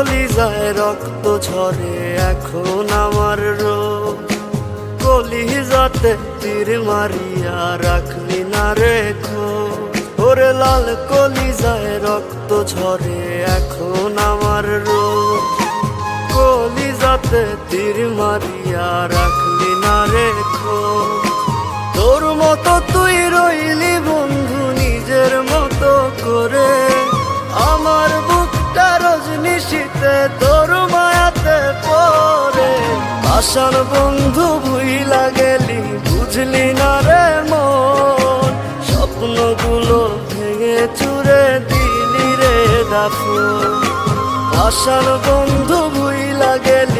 কলিজায় রক্ত ঝরে এখন আমার রোগ। কলিজাতে তীর মারিয়া রাখলি না রেখো ওরে লাল কলিজায় রক্ত ঝরে এখন আমার রোগ। কলিজাতে তীর মারিয়া রাখলি না রেখো তোর মতো তুই রইলি শীতে তোর মায়াতে পরে আসার বন্ধু ভুইলা গেলি, বুঝলি না রে মন। স্বপ্নগুলো ভেঙে চুরে দিলি রে দাফু আসার বন্ধু ভুইলা গেলি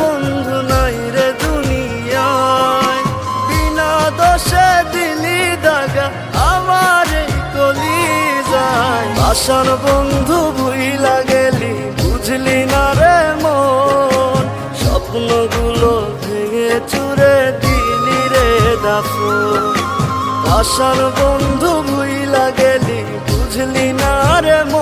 বন্ধু রে দুনিয়ায়। বিনা দিলি দাগা কলি যায় গেলি, বুঝলি না রে মন। স্বপ্নগুলো ভেঙে চুরে দিলি রে দাফু আসার বন্ধু ভুইলা গেলি, বুঝলি না রে মন।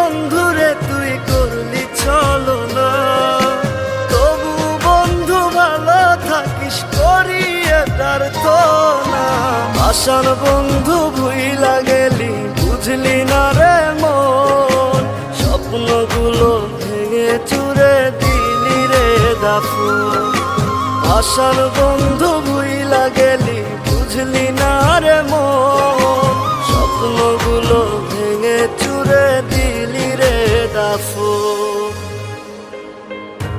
বন্ধুরে তুই করলি চলো না। তবু বন্ধু ভালো থাকিস, করিয়ে তার তো না। আসার বন্ধু ভুইলা গেলি, বুঝলি না রে মন। স্বপ্নগুলো ভেঙে চুরে দিলি রে দাফু আসার বন্ধু ভুইলা গেলি, বুঝলি না রে মন।